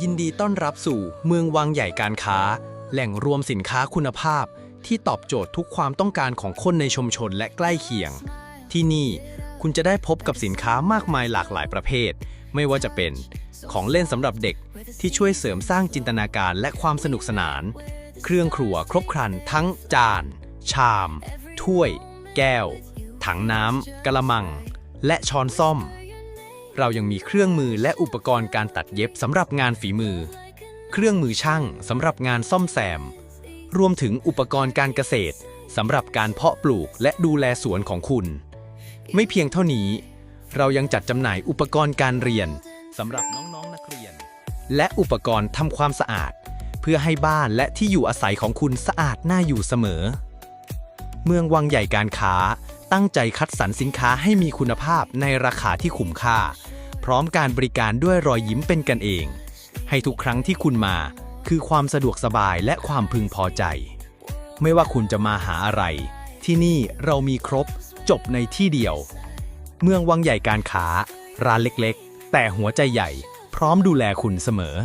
ยินดีต้อนรับสู่เมืองวังใหญ่การค้า แหล่งรวมสินค้าคุณภาพ ที่ตอบโจทย์ทุกความต้องการของคนในชุมชนและใกล้เคียง ที่นี่คุณจะได้พบกับสินค้ามากมายหลากหลายประเภท ไม่ว่าจะเป็นของเล่นสำหรับเด็กที่ช่วยเสริมสร้างจินตนาการและความสนุกสนาน เครื่องครัวครบครันทั้งจาน ชาม ถ้วย แก้ว ถังน้ำกระมัง และช้อนซ่อม เรายังมีเครื่องมือและอุปกรณ์การตัดเย็บสำหรับงานฝีมือ เครื่องมือช่างสำหรับงานซ่อมแซม รวมถึงอุปกรณ์การเกษตรสำหรับการเพาะปลูกและดูแลสวนของคุณ ไม่เพียงเท่านี้ เรายังจัดจำหน่ายอุปกรณ์การเรียนสำหรับน้องๆนักเรียน และอุปกรณ์ทำความสะอาด เพื่อให้บ้านและที่อยู่อาศัยของคุณสะอาดน่าอยู่เสมอ เมืองวังใหญ่การค้า ตั้งใจคัดสรรสินค้าให้มีคุณภาพในราคาที่คุ้มค่า พร้อมการบริการด้วยรอยยิ้มเป็นกันเอง ให้ทุกครั้งที่คุณมา คือความสะดวกสบายและความพึงพอใจ ไม่ว่าคุณจะมาหาอะไร ที่นี่เรามีครบ จบในที่เดียว เมืองวังใหญ่การค้า ร้านเล็กๆ แต่หัวใจใหญ่ พร้อมดูแลคุณเสมอ